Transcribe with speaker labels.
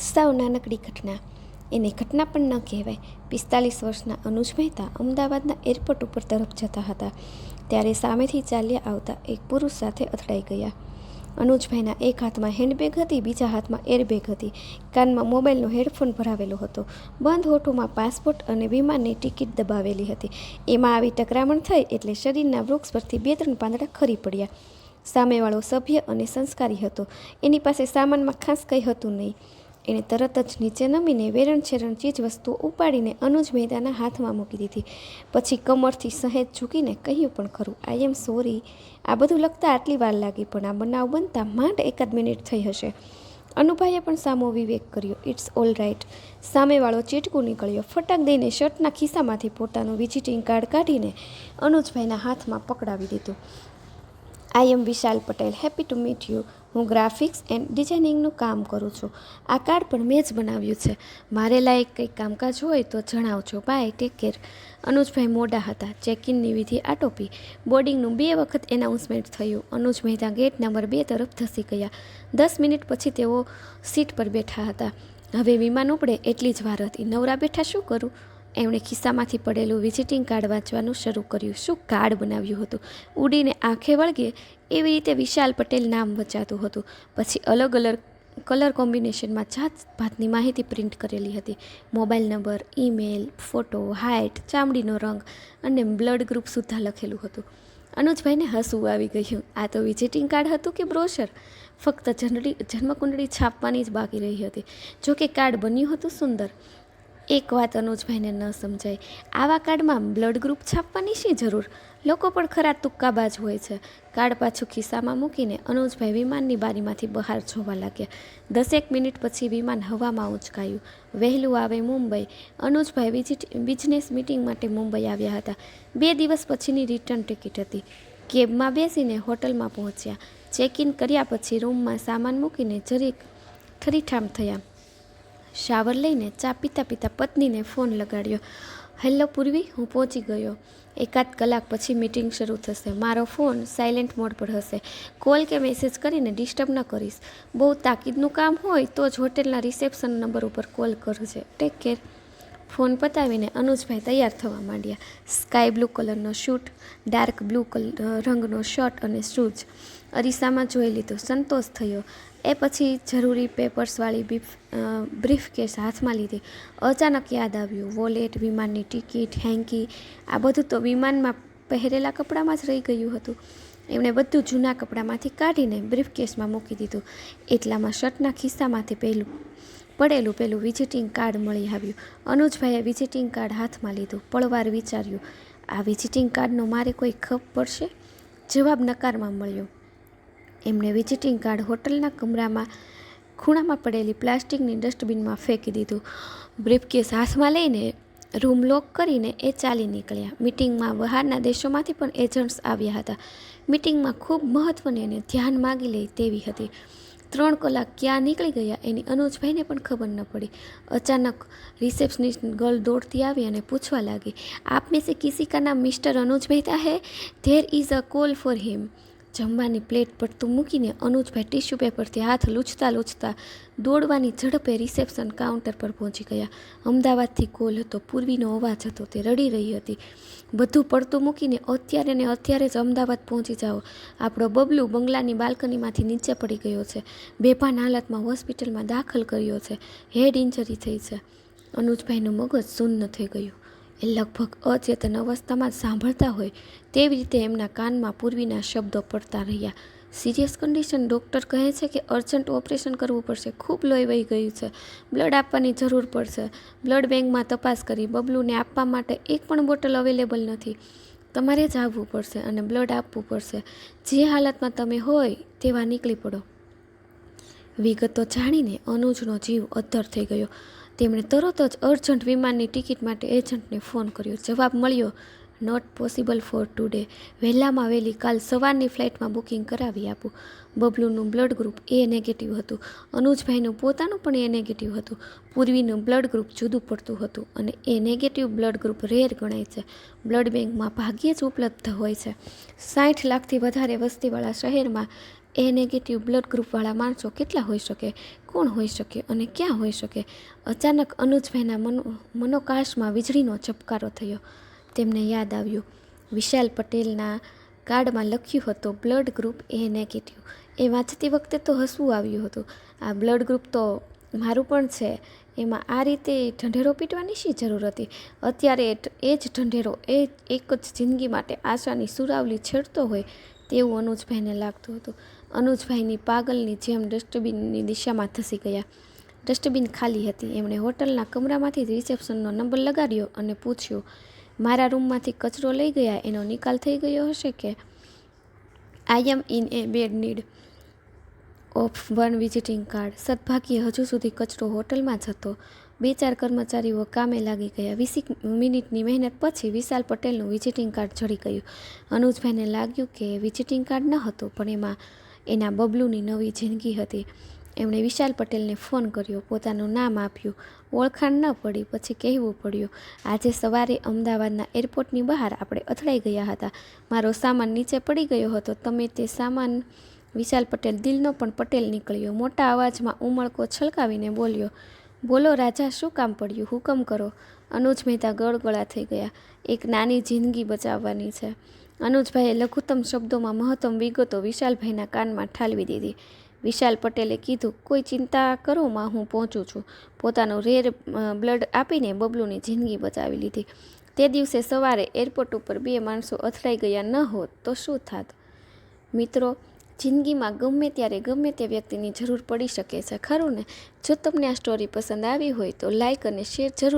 Speaker 1: સાવ નાનકડી ઘટના. એને ઘટના પણ ન કહેવાય. પિસ્તાલીસ વર્ષના અનુજ મહેતા અમદાવાદના એરપોર્ટ ઉપર તરફ જતા હતા. ત્યારે સામેથી ચાલ્યા આવતા એક પુરુષ સાથે અથડાઈ ગયા. અનુજભાઈના એક હાથમાં હેન્ડબેગ હતી, બીજા હાથમાં એરબેગ હતી. કાનમાં મોબાઈલનો હેડફોન ભરાવેલો હતો. બંધ હોઠોમાં પાસપોર્ટ અને વિમાનની ટિકિટ દબાવેલી હતી. એમાં આવી ટકરામણ થઈ એટલે શરીરના વૃક્ષ પરથી બે ત્રણ પાંદડા ખરી પડ્યા. સામેવાળો સભ્ય અને સંસ્કારી હતો. એની પાસે સામાનમાં ખાસ કંઈ હતું નહીં. એણે તરત જ નીચે નમીને વેરણ છેરણ ચીજ વસ્તુઓ ઉપાડીને અનુજ મહેતાના હાથમાં મૂકી દીધી. પછી કમરથી સહેજ ઝૂકીને કહ્યું પણ ખરું આઈ એમ સોરી આ બધું લખતા આટલી વાર લાગી, પણ આ બનાવ બનતા માંડ એકાદ મિનિટ થઈ હશે. અનુભાઈએ પણ સામો વિવેક કર્યો ઇટ્સ ઓલ રાઇટ સામેવાળો ચીટકું નીકળ્યો, ફટાક દઈને શર્ટના ખિસ્સામાંથી પોતાનું વિઝિટિંગ કાર્ડ કાઢીને અનુજભાઈના હાથમાં પકડાવી દીધું. I am Vishal Patel happy to meet you હું ગ્રાફિક્સ એન્ડ ડિઝાઇનિંગનું કામ કરું છું. આ કાર્ડ પણ મેં જ બનાવ્યું છે. મારે લાયક કંઈક કામકાજ હોય તો જણાવજો. બાય ટેક કેર અનુજભાઈ મોડા હતા. ચેક ઇનની વિધિ આટોપી. બોર્ડિંગનું બે વખત એનાઉન્સમેન્ટ થયું. અનુજ મહેતા ગેટ નંબર બે તરફ ધસી ગયા. દસ મિનિટ પછી તેઓ સીટ પર બેઠા હતા. હવે વિમાન ઉપડે એટલી જ વાર હતી. નવરા બેઠા શું કરું? એમણે ખિસ્સામાંથી પડેલું વિઝિટિંગ કાર્ડ વાંચવાનું શરૂ કર્યું. શું કાર્ડ બનાવ્યું હતું? ઉડીને આંખે વળગે એવી રીતે વિશાલ પટેલ નામ વચાતું હતું. પછી અલગ અલગ કલર કોમ્બિનેશનમાં જાત ભાતની માહિતી પ્રિન્ટ કરેલી હતી. Mobile number, email, photo height ચામડીનો રંગ અને બ્લડ ગ્રુપ સુદ્ધા લખેલું હતું. અનુજભાઈને હસવું આવી ગયું. આ તો વિઝિટિંગ કાર્ડ હતું કે બ્રોશર? ફક્ત જનરી, જન્મકુંડળી છાપવાની જ બાકી રહી હતી. જોકે કાર્ડ બન્યું હતું સુંદર. એક વાત અનુજભાઈને ન સમજાય. આવા કાર્ડમાં બ્લડ ગ્રુપ છાપવાની શી જરૂર? લોકો પણ ખરા તુક્કાબાજ હોય છે. કાર્ડ પાછું ખિસ્સામાં મૂકીને અનુજભાઈ વિમાનની બારીમાંથી બહાર જોવા લાગ્યા. દસેક મિનિટ પછી વિમાન હવામાં ઉંચકાયું. વહેલું આવે મુંબઈ. અનુજભાઈ બિઝનેસ મિટિંગ માટે મુંબઈ આવ્યા હતા. બે દિવસ પછીની રિટર્ન ટિકિટ હતી. કેબમાં બેસીને હોટલમાં પહોંચ્યા. ચેક ઇન કર્યા પછી રૂમમાં સામાન મૂકીને જરીક ઠરીઠામ થયા. શાવર લઈને ચા પીતા પીતા પત્નીને ફોન લગાડ્યો. હેલો પૂર્વી, હું પહોંચી ગયો. એકાદ કલાક પછી મિટિંગ શરૂ થશે. મારો ફોન સાયલેન્ટ મોડ પર હશે. કોલ કે મેસેજ કરીને ડિસ્ટર્બ ન કરીશ. બહુ તાકીદનું કામ હોય તો જ હોટેલના રિસેપ્શન નંબર ઉપર કોલ કરજે. Take care. ફોન પતાવીને અનુજભાઈ તૈયાર થવા માંડ્યા. સ્કાય બ્લુ કલરનો શૂટ, ડાર્ક બ્લુ રંગનો શર્ટ અને શૂઝ. અરીસામાં જોઈ લીધો, સંતોષ થયો. એ પછી જરૂરી પેપર્સવાળી બીફ બ્રીફ કેસ હાથમાં લીધી. અચાનક યાદ આવ્યું, વોલેટ, વિમાનની ટિકિટ, હેન્કી, આ બધું તો વિમાનમાં પહેરેલા કપડામાં જ રહી ગયું હતું. એમણે બધું જૂના કપડામાંથી કાઢીને બ્રીફ કેસમાં મૂકી દીધું. એટલામાં શર્ટના ખિસ્સામાંથી પહેલું પડેલું પેલું વિઝિટિંગ કાર્ડ મળી આવ્યું. અનુજભાઈએ વિઝિટિંગ કાર્ડ હાથમાં લીધું. પળવાર વિચાર્યું, આ વિઝિટિંગ કાર્ડનો મારે કોઈ ખપ પડશે? જવાબ નકારમાં મળ્યો, એમણે વિઝિટિંગ કાર્ડ હોટલના કમરામાં, ખૂણામાં પડેલી પ્લાસ્ટિકની ડસ્ટબિનમાં ફેંકી દીધું. બ્રીફકેસ હાથમાં લઈને રૂમ લોક કરીને એ ચાલી નીકળ્યા. મિટિંગમાં બહારના દેશોમાંથી પણ એજન્ટ્સ આવ્યા હતા. મિટિંગમાં ખૂબ મહત્ત્વની અને ધ્યાન માગી લે તેવી હતી. ત્રણ કલાક ક્યાં નીકળી ગયા એની અનુજભાઈને પણ ખબર ન પડી. અચાનક રિસેપ્શનિસ્ટ ગર્લ દોડતી આવી અને પૂછવા લાગી આપ સે કિસી કા નામ મિસ્ટર અનુજ તા હે? There is a call for him. જમવાની પ્લેટ પડતું મૂકીને અનુજભાઈ ટિશ્યુ પેપરથી હાથ લૂછતા લૂછતા દોડવાની ઝડપે રિસેપ્શન કાઉન્ટર પર પહોંચી ગયા. અમદાવાદથી કોલ હતો. પૂર્વીનો અવાજ હતો. તે રડી રહી હતી. બધું પડતું મૂકીને અત્યારે ને અત્યારે જ અમદાવાદ પહોંચી જાઓ. આપણો બબલુ બંગલાની બાલ્કનીમાંથી નીચે પડી ગયો છે. બેભાન હાલતમાં હોસ્પિટલમાં દાખલ કર્યો છે. હેડ ઇન્જરી થઈ છે. અનુજભાઈનું મગજ શૂન્ય થઈ ગયું. એ લગભગ અચેતન અવસ્થામાં જ સાંભળતા હોય તેવી રીતે એમના કાનમાં પૂર્વીના શબ્દો પડતા રહ્યા. સિરિયસ કન્ડિશન ડૉક્ટર કહે છે કે અર્જન્ટ ઓપરેશન કરવું પડશે. ખૂબ લોહી વહી ગયું છે. બ્લડ આપવાની જરૂર પડશે. બ્લડ બેંકમાં તપાસ કરી બબલુને આપવા માટે એક પણ બોટલ અવેલેબલ નથી. તમારે જ આવવું પડશે અને બ્લડ આપવું પડશે. જે હાલતમાં તમે હોય તેવા નીકળી પડો. વિગતો જાણીને અનુજનો જીવ અદ્ધર થઈ ગયો. તેમણે તરત જ અર્જન્ટ વિમાનની ટિકિટ માટે એજન્ટને ફોન કર્યો. જવાબ મળ્યો નોટ પોસિબલ ફોર ટુડે વહેલામાં વહેલી કાલ સવારની ફ્લાઇટમાં બુકિંગ કરાવી આપું. બબલુનું બ્લડ ગ્રુપ એ નેગેટિવ હતું. અનુજભાઈનું પોતાનું પણ એ નેગેટિવ હતું. પૂર્વીનું બ્લડ ગ્રુપ જુદું પડતું હતું અને A negative blood group rare ગણાય છે. બ્લડ બેંકમાં ભાગ્યે જ ઉપલબ્ધ હોય છે. સાઠ લાખથી વધારે વસ્તીવાળા શહેરમાં એ નેગેટિવ બ્લડ ગ્રુપવાળા માણસો કેટલા હોઈ શકે? કોણ હોઈ શકે અને ક્યાં હોઈ શકે? અચાનક અનુજભાઈના મનો, મનોકાશમાં વીજળીનો ચપકારો થયો. તેમને યાદ આવ્યું. વિશાલ પટેલના કાર્ડમાં લખ્યું હતું બ્લડ ગ્રુપ એ નેગેટિવ એ વાંચતી વખતે તો હસવું આવ્યું હતું. આ બ્લડ ગ્રુપ તો મારું પણ છે. એમાં આ રીતે ઢંઢેરો પીટવાની શી જરૂર હતી? અત્યારે એ- જ ઢંઢેરો, એ એક જ જિંદગી માટે આશાની સુરાવલી છેડતો હોય તેવું અનુજભાઈને લાગતું હતું. અનુજભાઈની પાગલની જેમ ડસ્ટબિનની દિશામાં ધસી ગયા. ડસ્ટબિન ખાલી હતી. એમણે હોટલના કમરામાંથી રિસેપ્શનનો નંબર લગાડ્યો અને પૂછ્યું, મારા રૂમમાંથી કચરો લઈ ગયા? એનો નિકાલ થઈ ગયો હશે કે? I am in a bad need of one visiting card સદભાગ્યે હજુ સુધી કચરો હોટલમાં જ હતો. બે ચાર કર્મચારીઓ કામે લાગી ગયા. વીસેક મિનિટની મહેનત પછી વિશાલ પટેલનું વિઝિટિંગ કાર્ડ જડી ગયું. અનુજભાઈને લાગ્યું કે વિઝિટિંગ કાર્ડ ન હતું, પણ એમાં એના બબલુની નવી જિંદગી હતી. એમણે વિશાલ પટેલને ફોન કર્યો, પોતાનું નામ આપ્યું. ઓળખાણ ન પડી, પછી કહેવું પડ્યું, આજે સવારે અમદાવાદના એરપોર્ટની બહાર આપણે અથડાઈ ગયા હતા. મારો સામાન નીચે પડી ગયો હતો. તમે તે સામાન વિશાલ પટેલ દિલનો પણ પટેલ નીકળ્યો. મોટા અવાજમાં ઉમળકો છલકાવીને બોલ્યો, બોલો રાજા, શું કામ પડ્યું? હુકમ કરો. અનુજ મહેતા ગળગળા થઈ ગયા. એક નાની જિંદગી બચાવવાની છે. અનુજભાઈએ લઘુત્તમ શબ્દોમાં મહત્તમ વિગતો વિશાલભાઈના કાનમાં ઠાલવી દીધી. વિશાલ પટેલે કીધું, કોઈ ચિંતા કરો, માં હું પહોંચું છું. પોતાનું રેર બ્લડ આપીને બબલુની જિંદગી બચાવી લીધી. તે દિવસે સવારે એરપોર્ટ ઉપર બે માણસો અથડાઈ ગયા ન હોત તો શું થાત? મિત્રો, જિંદગીમાં ગમે ત્યારે ગમે તે વ્યક્તિની જરૂર પડી શકે છે, ખરું ને? જો તમને આ સ્ટોરી પસંદ આવી હોય તો લાઇક અને શેર જરૂર